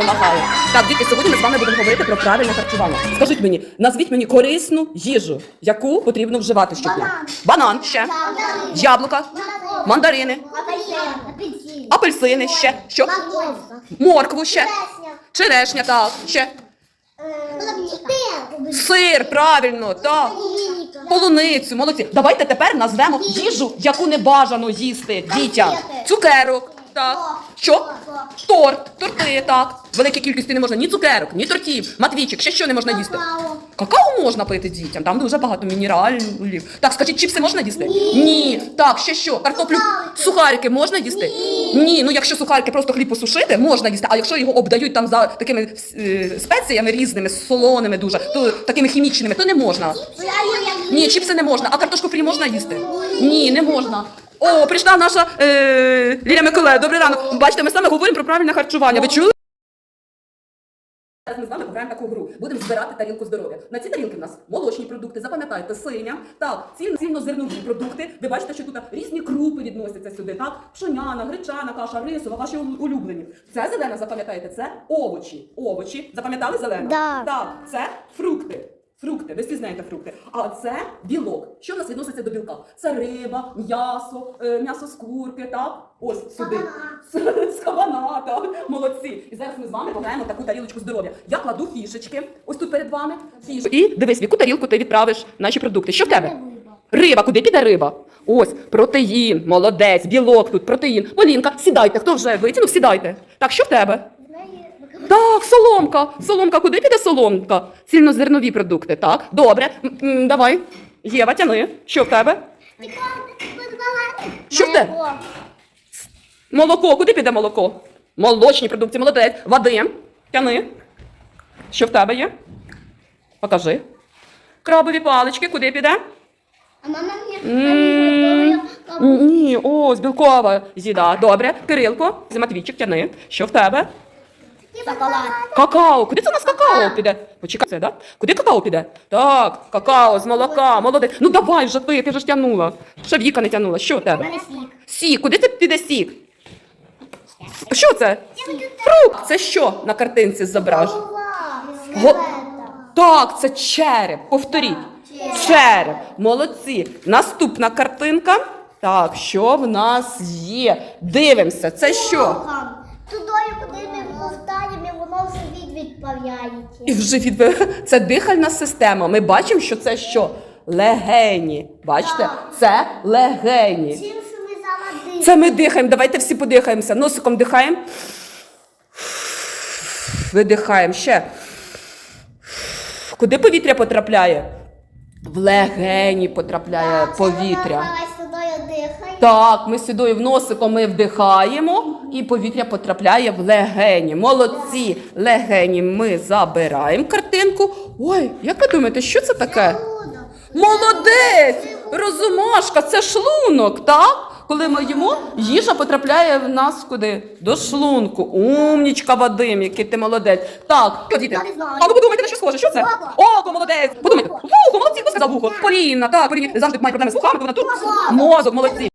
Помагає. Так, дітки, сьогодні ми з вами будемо говорити про правильне харчування. Скажіть мені, назвіть мені корисну їжу, яку потрібно вживати щодня. Банан ще, яблука, мандарини, Апельсин. апельсини ще, що? Моркву ще, черешня, так, ще. Сир, правильно, так. Полуницю, молодці. Давайте тепер назвемо їжу, яку не бажано їсти дітям. Цукерок, так. Що? Торт, торти, так. Великій кількості не можна ні цукерок, ні тортів, матвійчик, ще що не можна їсти. Какао можна пити дітям, там дуже багато мінералів. Так, скажіть, чіпси можна їсти? Ні. Так, ще що? Картоплю, сухарики можна їсти? Ні. Ну якщо сухарики просто хліб посушити, можна їсти. А якщо його обдають там за такими е, спеціями різними, солоними дуже, то такими хімічними, то не можна. Ні, чіпси не можна. А картошку фрі можна їсти? Ні, не можна. О, прийшла наша е, Ліля Миколаївна. Добрий ранок. Бачите, ми саме говоримо про правильне харчування. Ви чули? Зараз ми з вами пограємо таку гру. Будемо збирати тарілку здоров'я. На ці тарілки в нас молочні продукти, запам'ятайте, синя, так, ціль, цільнозернові продукти. Ви бачите, що тут різні крупи відносяться сюди, так? Пшоняна, гречана, каша, рисова, ваші улю- улюблені. Це зелена, запам'ятаєте, це овочі. Овочі. Запам'ятали зелена? Да. Так, це фрукти. Фрукти, ви всі знаєте фрукти. А це білок. Що в нас відноситься до білка? Це риба, м'ясо, е, м'ясо з курки, так? Ось сюди. З, кабана, так. Молодці. І зараз ми з вами пограємо таку тарілочку здоров'я. Я кладу фішечки, ось тут перед вами. Фішечки. І дивись, в яку тарілку ти відправиш наші продукти. Що в тебе? Риба, куди піде риба? Ось, протеїн, молодець, білок тут, протеїн. Полінка, сідайте, хто вже витягнув, сідайте. Так, що в тебе? Так, соломка. Соломка, куди піде соломка? Цільнозернові продукти, так? Добре. М, м, давай. Єва, тяни. Що в тебе? Що в тебе? Молоко, куди піде молоко? Молочні продукти, молодець. Вадим, тяни. Що в тебе є? Покажи. Крабові палички, куди піде? А мама мені М, Ні, ось білкова їда. Добре. Кирилко, з Матвійчик, тяни. Що в тебе? Шоколад. Какао. Куди це у нас какао піде? Почекай, це, да? Куди какао піде? Так, какао з молока, молодець. Ну давай вже ти, ти вже ж тягнула. Ще Віка не тягнула. Що в тебе? сік. Сік. Куди це піде сік? Що це? Фрукт. Це що на картинці зображено? Го- Так, це череп. Повторіть. Череп. Молодці. Наступна картинка. Так, що в нас є? Дивимося. Це що? Тудою, куди ми повтаємо, і воно в живіт відправляється. І вже від це дихальна система. Ми бачимо, що це що? Легені. Бачите? Це легені. Чим, що ми заладили? Це ми дихаємо. Давайте всі подихаємося. Носиком дихаємо. Видихаємо ще. Куди повітря потрапляє? В легені потрапляє повітря. Давай. Так, ми сюди в носиком ми вдихаємо, і повітря потрапляє в легені. Молодці, легені ми забираємо картинку. Ой, як ви думаєте, що це таке? Молодець! Розумашка, це шлунок, так? Коли ми їмо, їжа потрапляє в нас куди? До шлунку. Умнічка, Вадим, який ти молодець. Так, діти? А ви подумайте, на що схоже? Що це? Око. Молодець. Подумайте. Вухо, молодці, хто сказав вухо? Поліна, так, Поліна завжди має проблеми з вухами, то вона тут. Мозок, молодці.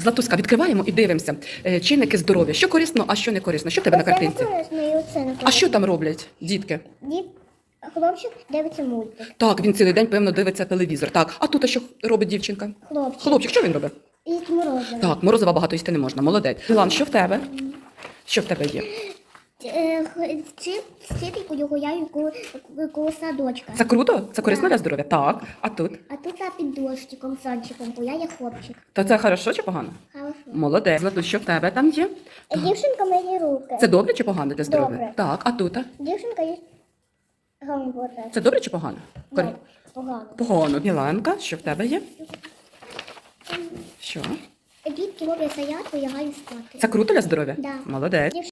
Златуська, відкриваємо і дивимося. Е, Чинники здоров'я. Що корисно, а що не корисно? Що в тебе на картинці? А що там роблять, дітки? Дід, хлопчик дивиться мультик. Так, він цілий день, певно, дивиться телевізор. Так, а тут що робить дівчинка? Хлопчик. Хлопчик, що він робить? Їсть морозиво. Так, морозива багато їсти не можна. Молодець. Ілан, що в тебе? Що в тебе є? Е, х- Вчи- Вчителькою гуляю коло, садочка. Це круто? Це корисно для здоров'я? Так. А тут? А тут за під дощиком, сончиком гуляє хлопчик. То це хорошо чи погано? Хорошо. Молодець. Златусь, що в тебе там є? Дівчинка мені руки. Це добре чи погано для здоров'я? Добре. Так, а тут? Дівчинка є гамбургер. Це добре чи погано? Ну, Погано. Погано. Міланка, що в тебе є? Що? Дітки роблять зарядку, я гаю спати. Це круто для здоров'я? Да. Молодець.